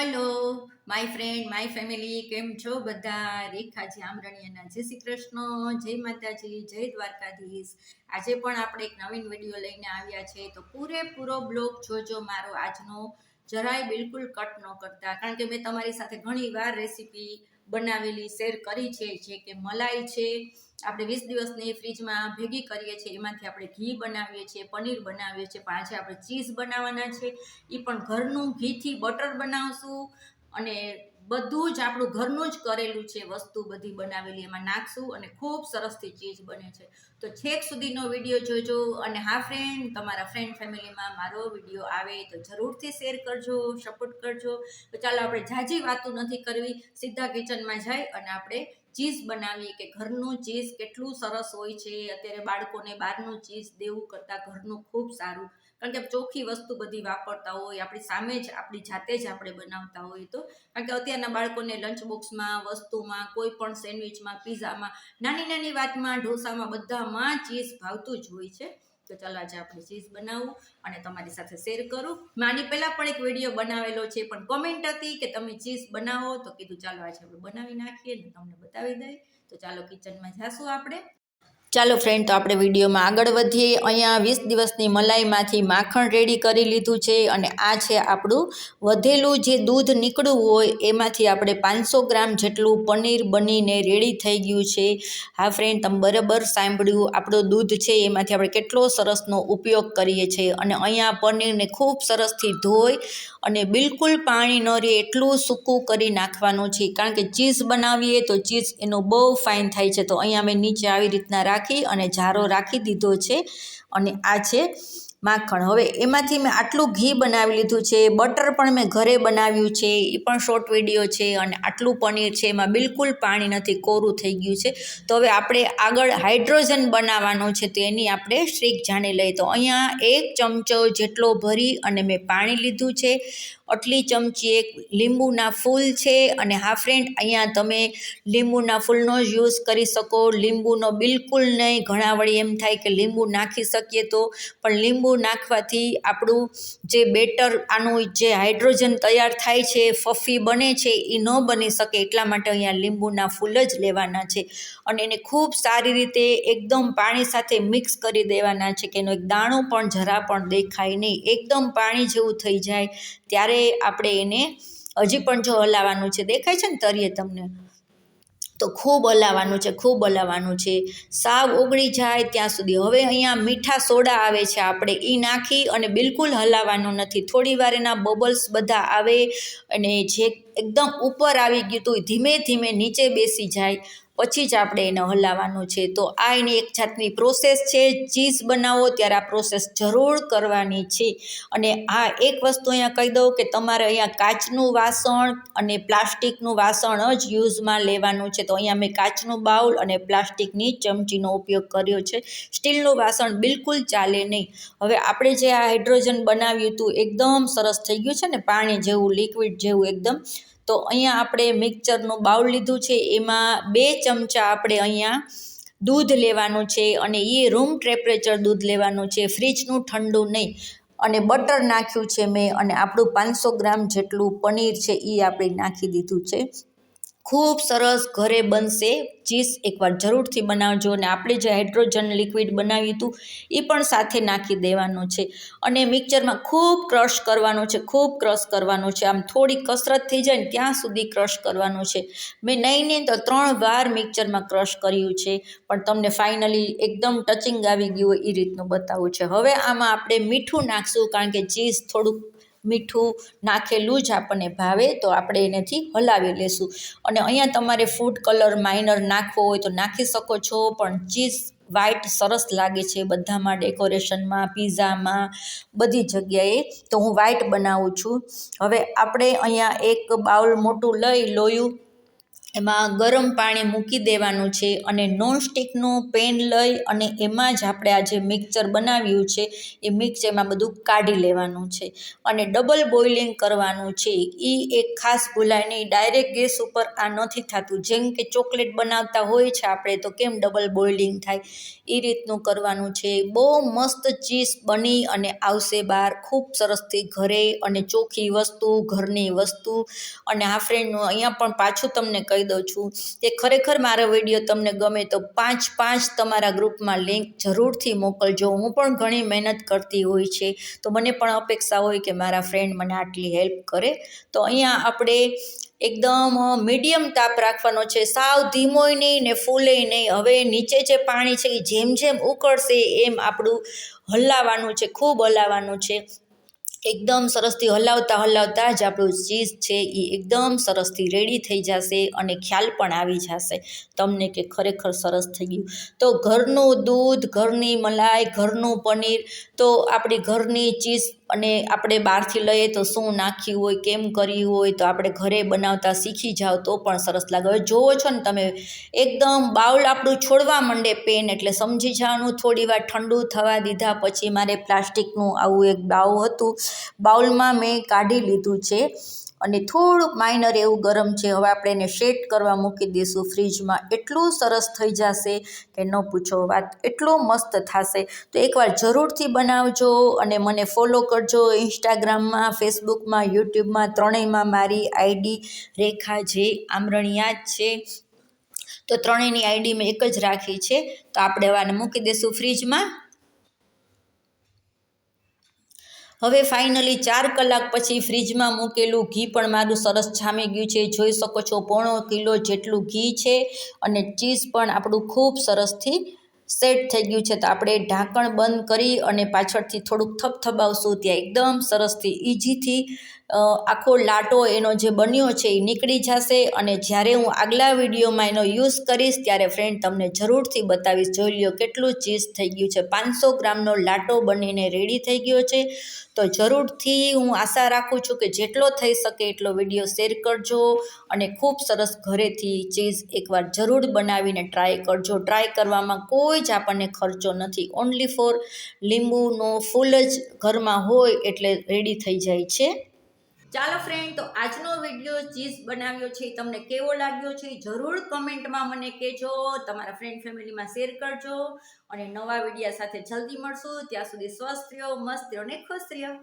Hello my friend my family કેમ છો બધા? રેખાજી આમરણિયાના. જય શ્રી કૃષ્ણ, જય માતાજી, જય દ્વારકાધીશ. આજે પણ આપણે એક નવીન વીડિયો લઈને આવ્યા છે. તો પૂરેપૂરો બ્લોગ જોજો મારો આજનો. જરાય બિલકુલ કટ ન કરતા. કારણ કે મેં તમારી સાથે ઘણી વાર રેસીપી બનાવેલી શેર કરી છે, જે કે મલાઈ છે. આપણે વીસ દિવસની ફ્રીજમાં ભેગી કરીએ છીએ. એમાંથી આપણે ઘી બનાવીએ છીએ, પનીર બનાવીએ છીએ આજે આપણે ચીઝ બનાવવાના છે. એ પણ ઘરનું ઘીથી બટર બનાવશું અને બધું જ આપણું ઘરનું જ કરેલું છે, વસ્તુ બધી બનાવેલી, એમાં નાખશું અને ખૂબ સરસથી ચીઝ બને છે. તો છેક સુધીનો વીડિયો જોજો અને હા ફ્રેન્ડ તમારા ફ્રેન્ડ ફેમિલીમાં મારો વીડિયો આવે તો જરૂરથી શેર કરજો સપોર્ટ કરજો. તો ચાલો આપણે ઝાઝી વાતો નથી કરવી, સીધા કિચનમાં જાય અને આપણે ચીઝ બનાવીએ કે ઘરનું ચીઝ કેટલું સરસ હોય છે. અત્યારે બાળકોને બહારનું ચીઝ દેવું કરતાં ઘરનું ખૂબ સારું. કારણ કે ચોખ્ખી વસ્તુ બધી વાપરતા હોય, આપણી સામે જ, આપણી જાતે જ આપણે બનાવતા હોય તો. કારણ કે અત્યારના બાળકોને લંચ બોક્સમાં વસ્તુમાં, કોઈ પણ સેન્ડવિચમાં પીઝામાં નાની નાની વાતમાં, ઢોસામાં બધામાં ચીઝ ભાવતું જ હોય છે. તો ચાલો આજે આપણે ચીઝ બનાવું અને તમારી સાથે શેર કરું. મેં આની પહેલાં પણ એક વીડિયો બનાવેલો છે, પણ કોમેન્ટ હતી કે તમે ચીઝ બનાવો તો કીધું ચાલો આજે આપણે બનાવી નાખીએ ને તમને બતાવી દઈએ તો ચાલો કિચનમાં જાશું આપણે. ચાલો ફ્રેન્ડ તો આપણે વિડીયોમાં આગળ વધીએ. અહીંયા વીસ દિવસની મલાઈમાંથી માખણ રેડી કરી લીધું છે અને આ છે આપણું વધેલું જે દૂધ નીકળવું હોય, એમાંથી આપણે પાંચસો ગ્રામ જેટલું પનીર બનીને રેડી થઈ ગયું છે. હા ફ્રેન્ડ તમે બરાબર સાંભળ્યું આપણું દૂધ છે, એમાંથી આપણે કેટલો સરસનો ઉપયોગ કરીએ છીએ. અને અહીંયા પનીરને ખૂબ સરસથી ધોઈ અને બિલકુલ પાણી ન રહે એટલું સૂકું કરી નાખવાનું છે. કારણ કે ચીઝ બનાવીએ તો ચીઝ એનો બહુ ફાઇન થાય છે. તો અહીંયા મેં નીચે આવી રીતના રાખી અને જારો રાખી દીધો છે. અને આ છે માખણ. હવે એમાંથી મેં આટલું ઘી બનાવી લીધું છે, બટર પણ મેં ઘરે બનાવ્યું છે એ પણ શોર્ટ વીડિયો છે અને આટલું પનીર છે, એમાં બિલકુલ પાણી નથી, કોરું થઈ ગયું છે. તો હવે આપણે આગળ હાઇડ્રોજન બનાવવાનો છે, તો એની આપણે સ્ટ્રીક જાણી લઈએ. તો અહીંયા એક ચમચો જેટલો ભરી અને મેં પાણી લીધું છે, આટલી ચમચી એક લીંબુના ફૂલ છે અને હા ફ્રેન્ડ અહીંયા તમે લીંબુના ફૂલનો જ યુઝ કરી શકો. લીંબુનો બિલકુલ નહીં, ઘણા વળી એમ થાય કે લીંબુ નાખી શકીએ તો, પણ લીંબુ નાખવાથી આપણું જે બેટર આનું જે હાઇડ્રોજન તૈયાર થાય છે, ફફી બને છે એ ન બની શકે એટલા માટે અહીંયા લીંબુના ફૂલ જ લેવાના છે. અને એને ખૂબ સારી રીતે એકદમ પાણી સાથે મિક્સ કરી દેવાના છે, કે એનો એક દાણો પણ જરા પણ દેખાય નહીં. એકદમ પાણી જેવું થઈ જાય, ત્યારે આપણે એને હજી પણ જો હલાવવાનું છે. દેખાય છે ને તરીએ તમને? તો ખૂબ હલાવવાનું છે, ખૂબ હલાવવાનું છે. સાવ ઓગળી જાય ત્યાં સુધી. હવે અહીંયા મીઠા સોડા આવે છે આપણે એ નાખી અને બિલકુલ હલાવવાનું નથી. થોડી વાર એના બબલ્સ બધા આવે અને જે એકદમ ઉપર આવી ગયું હતું ધીમે ધીમે નીચે બેસી જાય, પછી જ આપણે એને હલાવવાનું છે. તો આ એની એક જાતની પ્રોસેસ છે ચીઝ બનાવો ત્યારે આ પ્રોસેસ જરૂર કરવાની છે. અને આ એક વસ્તુ અહીંયા કહી દઉં કે તમારે અહીંયા કાચનું વાસણ અને પ્લાસ્ટિકનું વાસણ જ યુઝમાં લેવાનું છે. તો અહીંયા મેં કાચનું બાઉલ અને પ્લાસ્ટિકની ચમચીનો ઉપયોગ કર્યો છે. સ્ટીલનું વાસણ બિલકુલ ચાલે નહીં. હવે આપણે જે આ હાઇડ્રોજન બનાવ્યું હતું એકદમ સરસ થઈ ગયું છે ને, પાણી જેવું લિક્વિડ જેવું એકદમ તો અહીંયા આપણે મિક્સરનું બાઉલ લીધું છે. એમાં બે ચમચા આપણે અહીંયા દૂધ લેવાનું છે અને એ રૂમ ટેમ્પરેચર દૂધ લેવાનું છે. ફ્રીજનું ઠંડુ નહીં. અને બટર નાખ્યું છે મેં અને આપણું પાંચસો ગ્રામ જેટલું પનીર છે એ આપણે નાખી દીધું છે. ખૂબ સરસ ઘરે બનશે. ચીઝ એકવાર જરૂરથી બનાવજો અને આપણે જે હાઇડ્રોજન લિક્વિડ બનાવ્યું હતું, એ પણ સાથે નાખી દેવાનું છે. અને મિક્સરમાં ખૂબ ક્રશ કરવાનું છે, ખૂબ ક્રશ કરવાનું છે. આમ થોડી કસરત થઈ જાય ને ત્યાં સુધી ક્રશ કરવાનું છે. મેં નહીં નહીં તો ત્રણ વાર મિક્સરમાં ક્રશ કર્યું છે. પણ તમને ફાઇનલી એકદમ ટચિંગ આવી ગયું હોય એ રીતનું બતાવું છે. હવે આમાં આપણે મીઠું નાખશું કારણ કે ચીઝ થોડુંક મીઠું નાખેલું જ આપણને ભાવે તો આપણે એનેથી હલાવી લેશું. અને અહીંયા તમારે ફૂડ કલર માઇનર નાખવો હોય તો નાખી શકો છો, પણ ચીઝ વ્હાઇટ સરસ લાગે છે બધામાં ડેકોરેશનમાં પીઝામાં બધી જગ્યાએ. તો હું વ્હાઇટ બનાવું છું. હવે આપણે અહીંયા એક બાઉલ મોટું લઈ લોયું. એમાં ગરમ પાણી મૂકી દેવાનું છે અને નોનસ્ટિકનું પેન લઈ અને એમાં જ આપણે આ જે મિક્સર બનાવ્યું છે, એ મિક્સચરમાં બધું કાઢી લેવાનું છે. અને ડબલ બોઇલિંગ કરવાનું છે. એ એક ખાસ ભૂલાય નહીં. ડાયરેક્ટ ગેસ ઉપર આ નથી થતું. જેમ કે ચોકલેટ બનાવતા હોય છે આપણે, તો કેમ ડબલ બોઇલિંગ થાય? એ રીતનું કરવાનું છે. બહુ મસ્ત ચીઝ બની અને આવશે બહાર. ખૂબ સરસથી ઘરે અને ચોખ્ખી વસ્તુ, ઘરની વસ્તુ. અને આ ફ્રેન્ડનું અહીંયા પણ પાછું તમને કહી દઉં છું. કે ખરેખર મારો વીડિયો તમને ગમે તો પાંચ પાંચ તમારા ગ્રુપમાં લિંક જરૂરથી મોકલજો. હું પણ ઘણી મહેનત કરતી હોય છે. તો મને પણ અપેક્ષા હોય કે મારા ફ્રેન્ડ મને આટલી હેલ્પ કરે. તો અહીંયા આપણે એકદમ મીડિયમ તાપ રાખવાનો છે. સાવ ધીમોય નહીં ને ફૂલેય નહીં. હવે નીચે જે પાણી છે એ જેમ જેમ ઉકળશે એમ આપણું હલાવવાનું છે. ખૂબ હલાવવાનું છે. એકદમ સરસથી હલાવતા હલાવતા જ આપણું ચીઝ છે એ એકદમ સરસથી રેડી થઈ જશે અને ખ્યાલ પણ આવી જશે તમને કે ખરેખર સરસ થઈ ગયું. તો ઘરનું દૂધ, ઘરની મલાઈ, ઘરનું પનીર, તો આપણી ઘરની ચીઝ અને આપણે બહારથી લઈએ તો શું નાખ્યું હોય, કેમ કર્યું હોય, તો આપણે ઘરે બનાવતા શીખી જાઓ તો પણ સરસ લાગે. હવે જોવો છો ને તમે, એકદમ બાઉલ આપણું છોડવા માંડે પેન એટલે સમજી જવાનું થોડી વાર ઠંડુ થવા દીધા પછી મારે પ્લાસ્ટિકનું આવું એક બાઉ હતું. બાઉલમાં મેં કાઢી લીધું છે અને થોડુંક માઇનર એવું ગરમ છે. હવે આપણે એને શેટ કરવા મૂકી દઈશું ફ્રીજમાં એટલું સરસ થઈ જશે કે ન પૂછો વાત. એટલું મસ્ત થશે. તો એકવાર જરૂરથી બનાવજો અને મને ફોલો કરજો ઇન્સ્ટાગ્રામમાં ફેસબુકમાં યુટ્યુબમાં ત્રણેયમાં મારી આઈડી રેખા જે આમરણિયા જ છે. તો ત્રણેયની આઈડી મેં એક જ રાખી છે. તો આપણે વાને મૂકી દઈશું ફ્રીજમાં હવે ફાઇનલી ચાર કલાક પછી ફ્રીજમાં મૂકેલું ઘી પણ મારું સરસ છામી ગયું છે. જોઈ શકો છો, પોણો કિલો જેટલું ઘી છે અને ચીઝ પણ આપણું ખૂબ સરસથી સેટ થઈ ગયું છે. તો આપણે ઢાંકણ બંધ કરી અને પાછળથી થોડુંક થપથપાવશું. ત્યાં એકદમ સરસથી ઇઝીથી આખો લાટો એનો જે બન્યો છે એ નીકળી જશે અને જ્યારે હું આગલા વિડીયોમાં એનો યુઝ કરીશ ત્યારે ફ્રેન્ડ તમને જરૂરથી બતાવીશ, જોઈ લ્યો કેટલું ચીઝ થઈ ગયું છે. પાંચસો ગ્રામનો લાટો બનીને રેડી થઈ ગયો છે. તો જરૂરથી હું આશા રાખું છું કે જેટલો થઈ શકે એટલો વીડિયો શેર કરજો અને ખૂબ સરસ ઘરેથી ચીઝ એકવાર જરૂર બનાવીને ટ્રાય કરજો. ટ્રાય કરવામાં કોઈ જ આપણને ખર્ચો નથી. ઓનલી ફોર લીંબુનો ફૂલ જ ઘરમાં હોય એટલે રેડી થઈ જાય છે. ચાલો ફ્રેન્ડ તો આજનો વીડિયો ચીઝ બનાવ્યો છે, તમને કેવો લાગ્યો છે, જરૂર કમેન્ટમાં મને કહેજો, તમારા ફ્રેન્ડ ફેમિલીમાં શેર કરજો, અને નવા વિડીયા સાથે જલ્દી મળશું, ત્યાં સુધી સ્વસ્થ રહ્યો, મસ્ત રહ્યો ને ખુશ રહ્યો.